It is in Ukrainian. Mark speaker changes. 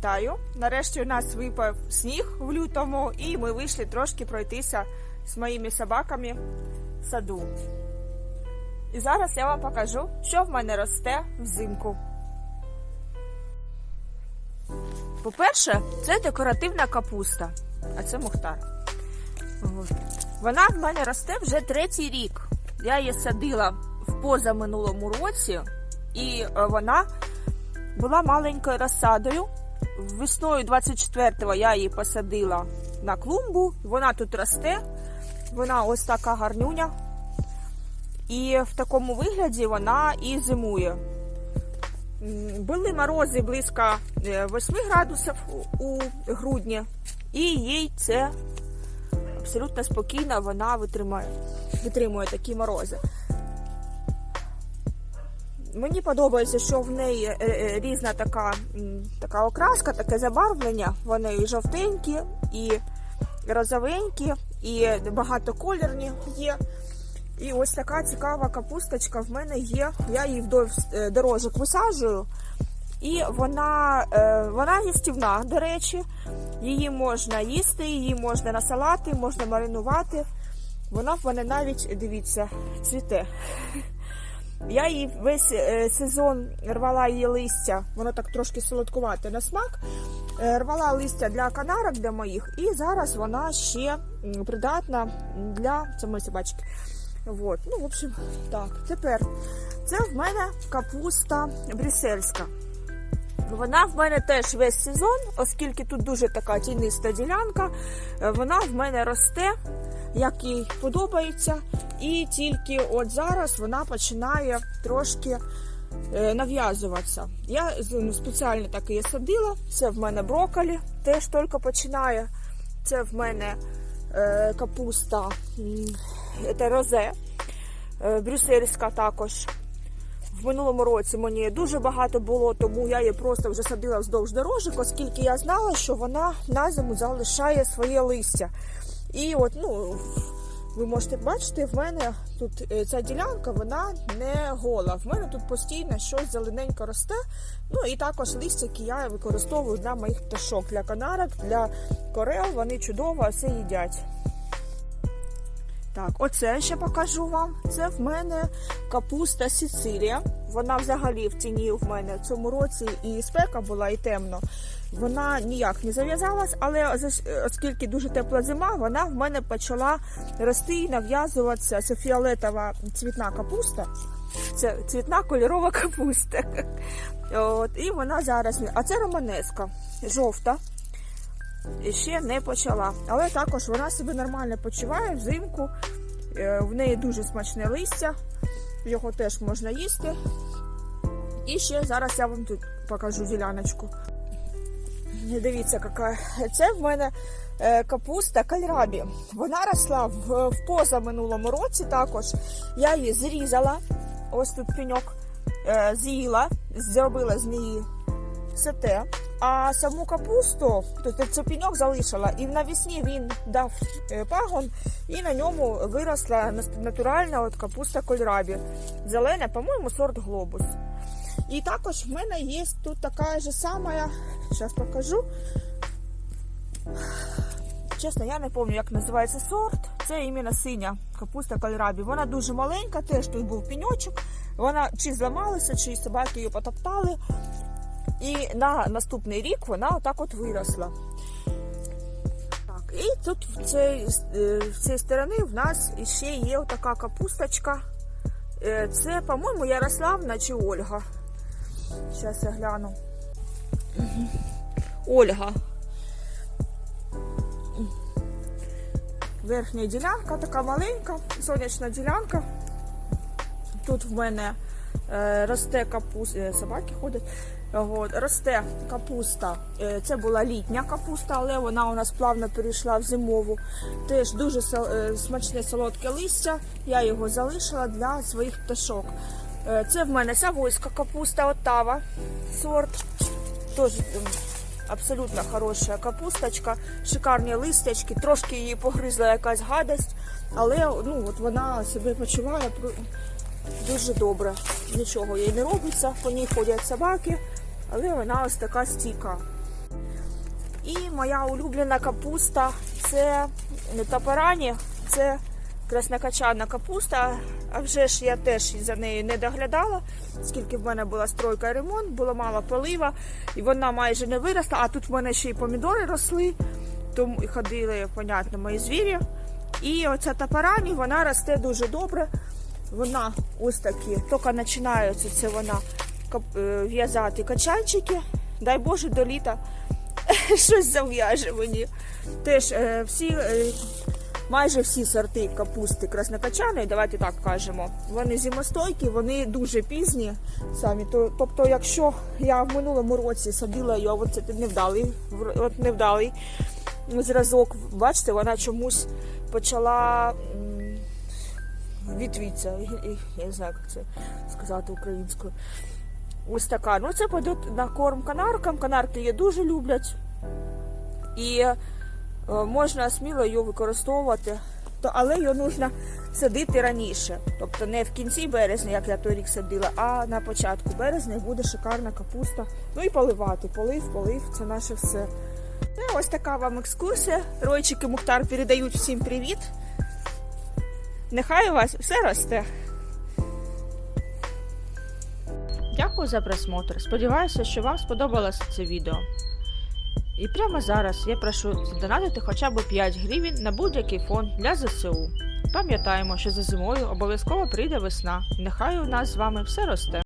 Speaker 1: вітаю! Нарешті у нас випав сніг в лютому, і ми вийшли трошки пройтися з моїми собаками в саду. І зараз я вам покажу, що в мене росте взимку. По-перше, це декоративна капуста, а це мухтар. Вона в мене росте вже третій рік. Я її садила в позаминулому році, і е, вона була маленькою розсадою. Весною 24-го я її посадила на клумбу. Вона тут росте. Вона ось така гарнюня. І в такому вигляді вона і зимує. Були морози близько е, 8 градусів у- грудні, і їй це абсолютно спокійно вона витримує, витримує такі морози. Мені подобається, що в неї е, е, різна така, така окраска, таке забарвлення. Вони і жовтенькі, і розовенькі, і багатокольорні є. І ось така цікава капусточка в мене є. Я її вдовж е, дорожок висаджую. І вона, вона їстівна, до речі. Її можна їсти, її можна на салати, можна маринувати. Вона в мене навіть, дивіться, цвіте. Я її весь е, сезон рвала її листя, воно так трошки солодкувате на смак. Е, Рвала листя для канарок для моїх, і зараз вона ще придатна для це собачки. Вот. Ну, в общем, так. Тепер це в мене капуста брюссельська. Вона в мене теж весь сезон, оскільки тут дуже така тіниста ділянка. е, Вона в мене росте, як їй подобається. І тільки от зараз вона починає трошки е, нав'язуватися. Я ну, спеціально так її садила. Це в мене брокколі, теж тільки починає. Це в мене е, капуста це розе, е, брюссельська також. В минулому році мені дуже багато було, тому я її просто вже садила вздовж дорожок, оскільки я знала, що вона на зиму залишає своє листя. І от, ну, ви можете бачити, в мене тут е, ця ділянка вона не гола. В мене тут постійно щось зелененько росте. Ну і також листя, які я використовую для моїх пташок, для канарок, для корел. Вони чудово все їдять. Так, оце ще покажу вам. Це в мене капуста Сицилія. Вона взагалі в тіні в мене в цьому році і спека була, і темно. Вона ніяк не зав'язалась, але оскільки дуже тепла зима, вона в мене почала рости і нав'язуватися. Це фіолетова цвітна капуста. Це цвітна кольорова капуста. От, і вона зараз. А це романеска, жовта. І ще не почала. Але також вона себе нормально почуває взимку. Е, В неї дуже смачне листя, його теж можна їсти. І ще зараз я вам тут покажу діляночку. Дивіться, яка. Це в мене е, капуста кальрабі. Вона росла в, в позаминулому році також. Я її зрізала. Ось тут пеньок е, з'їла, зробила з неї сете. А саму капусту, тут цей пеньок залишила, і навесні він дав е, пагон, і на ньому виросла натуральна от капуста кольрабі. Зелена, по-моєму, сорт глобус. І також в мене є тут така ж сама, зараз покажу. Чесно, я не пам'ятаю, як називається сорт. Це іменно синя капуста кальрабі. Вона дуже маленька, теж тут був пеньочок. Вона чи зламалася, чи собаки її потоптали. І на наступний рік вона отак от виросла. Так, і тут в цій, е, в цій сторони в нас ще є така капусточка. Е, Це, по-моєму, Ярославна чи Ольга. Зараз я гляну. Ольга. Верхня ділянка така маленька, сонячна ділянка. Тут в мене росте капуста, собаки ходять. От, росте капуста. Е, Це була літня капуста, але вона у нас плавно перейшла в зимову. Теж дуже е, смачне солодке листя. Я його залишила для своїх пташок. Е, Це в мене савойська капуста Оттава сорт. Теж абсолютно хороша капусточка, шикарні листячки, трошки її погризла якась гадость, але ну, от вона себе почуває дуже добре. Нічого їй не робиться, по ній ходять собаки, але вона ось така стійка. І моя улюблена капуста це не топорані, це краснокачана капуста. А вже ж я теж за нею не доглядала, скільки в мене була стройка і ремонт, було мало полива, і вона майже не виросла. А тут в мене ще й помідори росли, тому і ходили, понятно, мої звірі. І оця топорані, вона росте дуже добре. Вона ось такі, тільки починаються це вона е, в'язати качанчики. Дай Боже, до літа щось зав'яже мені. Теж е, всі, е, майже всі сорти капусти краснокачаної, давайте так кажемо, вони зимостойкі, вони дуже пізні самі. То, тобто, якщо я в минулому році садила а от це невдалий, от невдалий зразок, бачите, вона чомусь почала м, вітвіться. Я знаю, як це сказати українською. Ось така. Ну, це піде на корм канаркам. Канарки її дуже люблять. І е, можна сміло її використовувати. То, але її потрібно садити раніше. Тобто не в кінці березня, як я той рік садила, а на початку березня буде шикарна капуста. Ну і поливати. Полив, полив це наше все. Ну, ось така вам екскурсія. Ройчик і Мухтар передають всім привіт. Нехай у вас все росте. Дякую за просмотр. Сподіваюся, що вам сподобалося це відео. І прямо зараз я прошу задонатити хоча б 5 гривень на будь-який фонд для ЗСУ. Пам'ятаємо, що за зимою обов'язково прийде весна, нехай у нас з вами все росте.